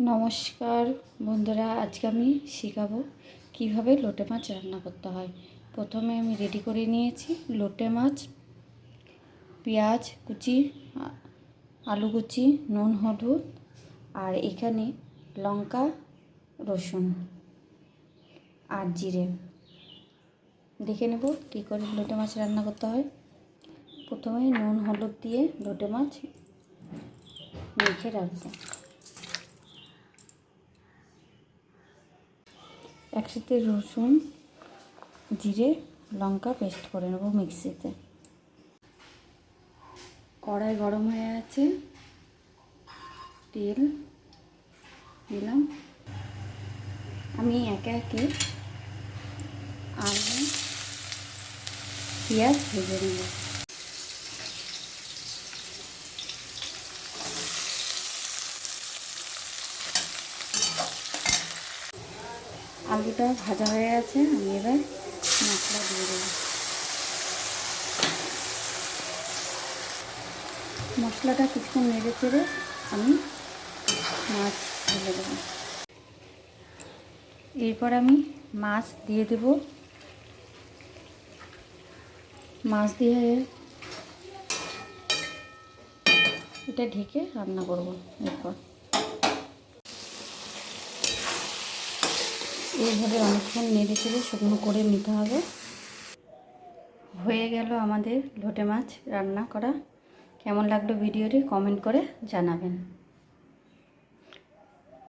নমস্কার বন্ধুরা, আজকে আমি শেখাবো কীভাবে লোটে মাছ রান্না করতে হয়। প্রথমে আমি রেডি করে নিয়েছি লোটে মাছ, পেঁয়াজ কুচি, আলু কুচি, নুন, হলুদ আর এখানে লঙ্কা, রসুন আর জিরে। দেখে নেব কী করে লোটে মাছ রান্না করতে হয়। প্রথমে নুন, হলুদ দিয়ে লোটে মাছ মেখে রাখব। একসাথে রসুন, জিরে, লঙ্কা পেস্ট করে নেব মিক্সিতে। কড়াই গরম হয়ে আছে। তেল দিলাম। আমি একে একে আলু, পেঁয়াজ ভেজে নেব। আলুটা ভাজা হয়ে গেছে, আমি এবার মশলা দিয়ে দেবো। মশলাটা কিছুক্ষণ নেড়ে চেড়ে আমি মাছ ঢেলে দেবো। এরপর আমি মাছ দিয়ে দেব। মাছ দিয়ে এটা ঢেকে রান্না করব এরপর। এইভাবে অনেকক্ষণ নেড়ে চেড়ে শুকনো করে নিতে হবে। হয়ে গেল আমাদের লোটে মাছ রান্না করা। কেমন লাগল ভিডিওটি কমেন্ট করে জানাবেন।